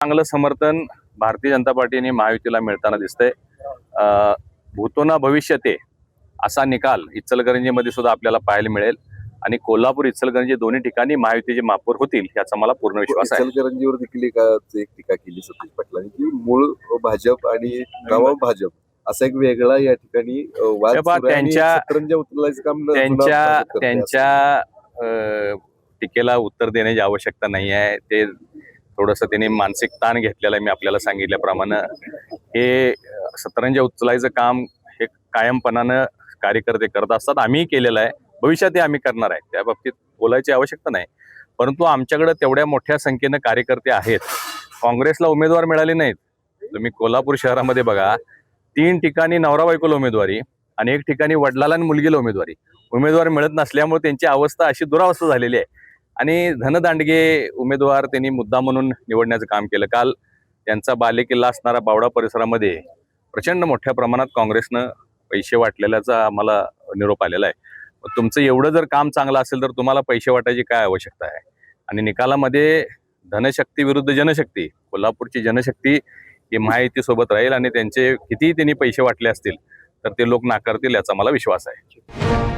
चांगलं समर्थन भारतीय जनता पार्टीने महायुतीला मिळताना दिसतंय. अं, भूतो ना भविष्य ते असा निकाल इचलकरंजीमध्ये सुद्धा आपल्याला पाहायला मिळेल आणि कोल्हापूर इचलकरंजी दोन्ही ठिकाणी महायुतीचे महापौर होतील याचा मला पूर्ण विश्वास आहे. इचलकरंजीवर देखील एका टीका केली सतीश पाटलांनी की मूळ भाजप आणि गावा भाजप असा एक वेगळा या ठिकाणी त्यांच्या- त्यांच्या टीकेला उत्तर देण्याची आवश्यकता नाही आहे. ते थोडंसं त्याने मानसिक ताण घेतलेलं आहे मी आपल्याला सांगितल्याप्रमाणे. हे अं, सतरंजी उचलायचं काम हे कायमपणानं कार्यकर्ते करत असतात. आम्हीही केलेलं आहे. भविष्यातही आम्ही करणार आहे. त्या बाबतीत बोलायची आवश्यकता नाही. परंतु आमच्याकडे तेवढ्या मोठ्या संख्येनं कार्यकर्ते आहेत. काँग्रेसला उमेदवार मिळाले नाहीत. तुम्ही कोल्हापूर शहरामध्ये बघा तीन ठिकाणी नवरा बायकोला उमेदवारी आणि एक ठिकाणी वडिलाला आणि मुलगीला उमेदवारी. उमेदवार मिळत नसल्यामुळे त्यांची अवस्था अशी दुरावस्था झालेली आहे. आणि धनदांडगे उमेदवार त्यांनी मुद्दा म्हणून निवडण्याचं काम केलं. काल त्यांचा बालेकिल्ला असणारा बावडा परिसरामध्ये प्रचंड मोठ्या प्रमाणात काँग्रेसनं पैसे वाटलेल्याचा आम्हाला निरोप आलेला आहे. तुमचं एवढं जर काम चांगलं असेल तर तुम्हाला पैसे वाटायची काय आवश्यकता आहे? आणि निकालामध्ये धनशक्ती विरुद्ध जनशक्ती कोल्हापूरची जनशक्ती ही माहितीसोबत सोबत राहील आणि त्यांचे कितीही त्यांनी पैसे वाटले असतील तर ते लोक नाकारतील याचा मला विश्वास आहे.